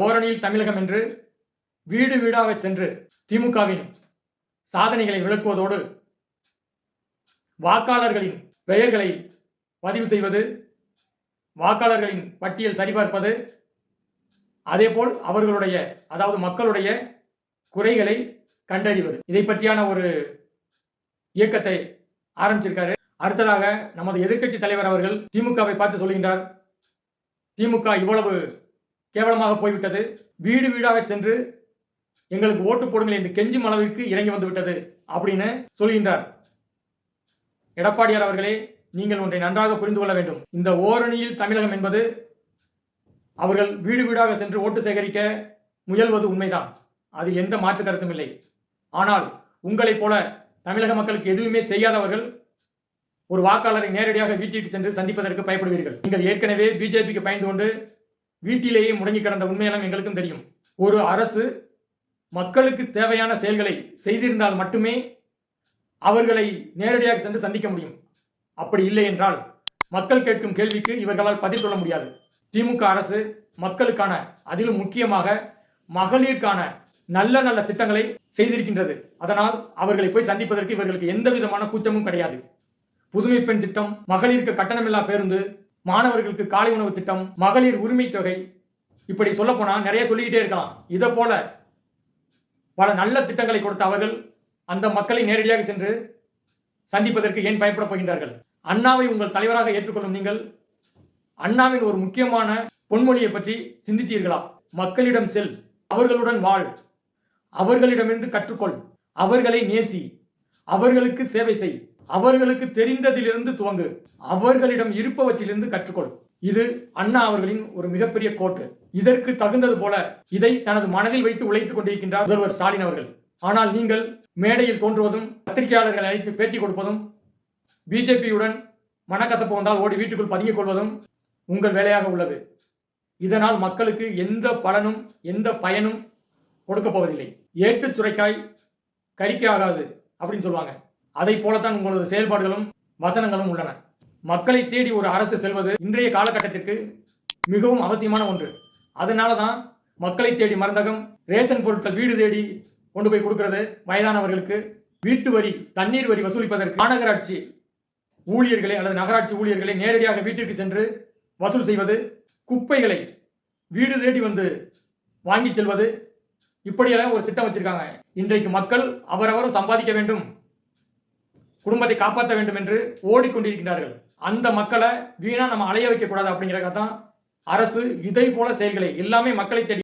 ஓரணியில் தமிழகம் என்று வீடு வீடாக சென்று திமுகவின் சாதனைகளை விளக்குவதோடு வாக்காளர்களின் பெயர்களை பதிவு செய்வது வாக்காளர்களின் பட்டியல் சரிபார்ப்பது அதேபோல் அவர்களுடைய அதாவது மக்களுடைய குறைகளை கண்டறிவது. இதை பற்றியான ஒரு இயக்கத்தை ஆரம்பிச்சிருக்காரு. அடுத்ததாக நமது எதிர்க்கட்சி தலைவர் அவர்கள் திமுகவை பார்த்து சொல்கின்றார். திமுக இவ்வளவு கேவலமாக போய்விட்டது. வீடு வீடாக சென்று எங்களுக்கு ஓட்டு போடுங்கள் என்று கெஞ்சும் அளவிற்கு இறங்கி வந்து விட்டது அப்படின்னு சொல்கின்றார். எடப்பாடியார் அவர்களே நீங்கள் ஒன்றை நன்றாக புரிந்து கொள்ள வேண்டும். இந்த ஓரணியில் தமிழகம் என்பது அவர்கள் வீடு வீடாக சென்று ஓட்டு சேகரிக்க முயல்வது உண்மைதான். அது எந்த மாற்று கருத்தும் இல்லை. ஆனால் உங்களைப் போல தமிழக மக்களுக்கு எதுவுமே செய்யாதவர்கள் ஒரு வாக்காளரை நேரடியாக வீட்டிற்கு சென்று சந்திப்பதற்கு பயப்படுவீர்கள். நீங்கள் ஏற்கனவே பிஜேபிக்கு பயந்து கொண்டு வீட்டிலேயே முடங்கி கிடந்த உண்மையெல்லாம் எங்களுக்கும் தெரியும். ஒரு அரசு மக்களுக்கு தேவையான செயல்களை செய்திருந்தால் மட்டுமே அவர்களை நேரடியாக சென்று சந்திக்க முடியும். அப்படி இல்லை என்றால் மக்கள் கேட்கும் கேள்விக்கு இவர்களால் பதில் சொல்ல முடியாது. திமுக அரசு மக்களுக்கான அதிலும் முக்கியமாக மகளிருக்கான நல்ல நல்ல திட்டங்களை செய்திருக்கின்றது. அதனால் அவர்களை போய் சந்திப்பதற்கு இவர்களுக்கு எந்த விதமான கூச்சமும் கிடையாது. புதுமை பெண் திட்டம் மகளிருக்கு கட்டணமில்லா பேருந்து மாணவர்களுக்கு காலை உணவு திட்டம் மகளிர் உரிமை தொகை இப்படி சொல்ல போனா நிறைய சொல்லிக்கிட்டே இருக்கலாம். இதை போல பல நல்ல திட்டங்களை கொடுத்த அவர்கள் அந்த மக்களை நேரடியாக சென்று சந்திப்பதற்கு ஏன் பயப்பட போகின்றார்கள்? அண்ணாவை உங்கள் தலைவராக ஏற்றுக்கொள்ளும் நீங்கள் அண்ணாவின் ஒரு முக்கியமான பொன்மொழியை பற்றி சிந்தித்தீர்களா? மக்களிடம் செல் அவர்களுடன் வாழ் அவர்களிடமிருந்து கற்றுக்கொள் அவர்களை நேசி அவர்களுக்கு சேவை செய். அவர்களுக்கு தெரிந்ததிலிருந்து துவங்கு. அவர்களிடம் இருப்பவற்றிலிருந்து கற்றுக்கொள். இது அண்ணா அவர்களின் ஒரு மிகப்பெரிய கோட்டு. இதற்கு தகுந்தது போல இதை தனது மனதில் வைத்து உழைத்துக் கொண்டிருக்கின்றார் முதல்வர் ஸ்டாலின் அவர்கள். ஆனால் நீங்கள் மேடையில் தோன்றுவதும் பத்திரிகையாளர்களை அழைத்து பேட்டி கொடுப்பதும் பிஜேபியுடன் மனக்கசப்பு வந்தால் ஓடி வீட்டுக்குள் பதுங்கிக் கொள்வதும் உங்கள் வேலையாக உள்ளது. இதனால் மக்களுக்கு எந்த பலனும் எந்த பயனும் கொடுக்க போவதில்லை. ஏட்டு சுரைக்காய் கறிக்கு ஆகாது அப்படின்னு சொல்லுவாங்க. அதை போலத்தான் உங்களது செயல்பாடுகளும் வசனங்களும் உள்ளன. மக்களை தேடி ஒரு அரசு செல்வது இன்றைய காலகட்டத்திற்கு மிகவும் அவசியமான ஒன்று. அதனால தான் மக்களை தேடி மருந்தகம் ரேஷன் பொருட்கள் வீடு தேடி கொண்டு போய் கொடுக்கறது வயதானவர்களுக்கு. வீட்டு வரி தண்ணீர் வரி வசூலிப்பதற்கு மாநகராட்சி ஊழியர்களை அல்லது நகராட்சி ஊழியர்களை நேரடியாக வீட்டிற்கு சென்று வசூல் செய்வது குப்பைகளை வீடு தேடி வந்து வாங்கி செல்வது இப்படியெல்லாம் ஒரு திட்டம் வச்சிருக்காங்க. இன்றைக்கு மக்கள் அவரவரும் சம்பாதிக்க வேண்டும். குடும்பத்தை காப்பாற்ற வேண்டும் என்று ஓடிக்கொண்டிருக்கிறார்கள் அந்த மக்களை வீணா நம்ம அலைய வைக்க கூடாது அப்படிங்கிறத தான் அரசு இதை போல செயல்களை எல்லாமே மக்களை தேடி